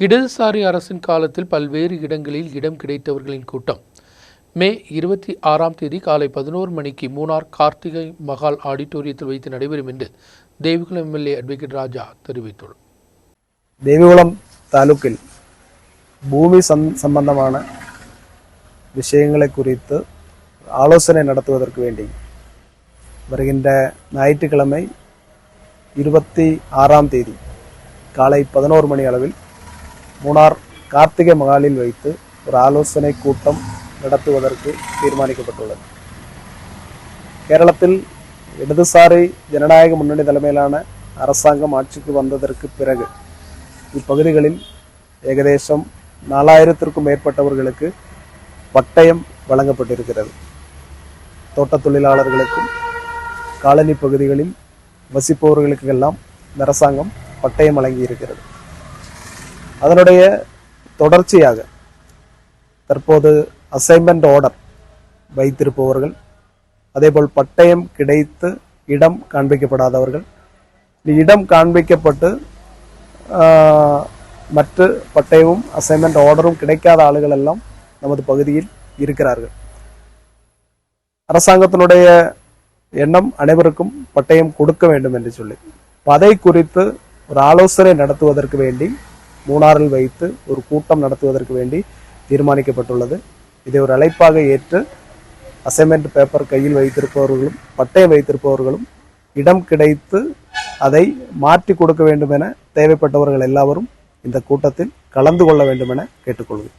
இடதுசாரி அரசின் காலத்தில் பல்வேறு இடங்களில் இடம் கிடைத்தவர்களின் கூட்டம். மே இருபத்தி ஆறாம் தேதி காலை பதினோரு மணிக்கு மூணார் கார்த்திகை மகால் ஆடிட்டோரியத்தில் வைத்து நடைபெறும் என்று தேவிகுளம் எம்எல்ஏ அட்வொகேட் ராஜா தெரிவித்துள்ளார். ദേവികുളം താലൂക്കിൽ சம்பந்தமான விஷயங்களை குறித்து ஆலோசனை நடத்துவதற்கு வேண்டி வருகின்ற ஞாயிற்றுக்கிழமை இருபத்தி ஆறாம் தேதி காலை பதினோரு மணி அளவில் மூணார் கார்த்திகை மகாலில் வைத்து ஒரு ஆலோசனை கூட்டம் நடத்துவதற்கு தீர்மானிக்கப்பட்டுள்ளது. கேரளத்தில் இடதுசாரி ஜனநாயக முன்னணி தலைமையிலான அரசாங்கம் ஆட்சிக்கு வந்ததற்கு பிறகு இப்பகுதிகளில் ஏகதேசம் நாலாயிரத்திற்கும் மேற்பட்டவர்களுக்கு பட்டயம் வழங்கப்பட்டிருக்கிறது. தோட்டத் தொழிலாளர்களுக்கும் காலனி பகுதிகளில் வசிப்பவர்களுக்கெல்லாம் இந்த அரசாங்கம் பட்டயம் வழங்கியிருக்கிறது. அதனுடைய தொடர்ச்சியாக தற்போது அசைன்மெண்ட் ஆர்டர் வைத்திருப்பவர்கள் அதேபோல் பட்டயம் கிடைத்து இடம் காண்பிக்கப்படாதவர்கள். இடம் காண்பிக்கப்பட்டு ஆஹ், மற்ற பட்டயமும் அசைன்மெண்ட் ஆர்டரும் கிடைக்காத ஆளுகள் எல்லாம் நமது பகுதியில் இருக்கிறார்கள். அரசாங்கத்தினுடைய எண்ணம் அனைவருக்கும் பட்டயம் கொடுக்க வேண்டும் என்று சொல்லி அதை குறித்து ஒரு ஆலோசனை நடத்துவதற்கு வேண்டி மூணாறில் வைத்து ஒரு கூட்டம் நடத்துவதற்கு வேண்டி தீர்மானிக்கப்பட்டுள்ளது. இதை ஒரு அழைப்பாக ஏற்று அசைன்மெண்ட் பேப்பர் கையில் வைத்திருப்பவர்களும் பட்டயம் வைத்திருப்பவர்களும் இடம் கிடைத்து அதை மாற்றி கொடுக்க வேண்டும் என தேவைப்பட்டவர்கள் எல்லாவரும் இந்த கூட்டத்தில் கலந்து கொள்ள வேண்டும் என கேட்டுக்கொள்கிறேன்.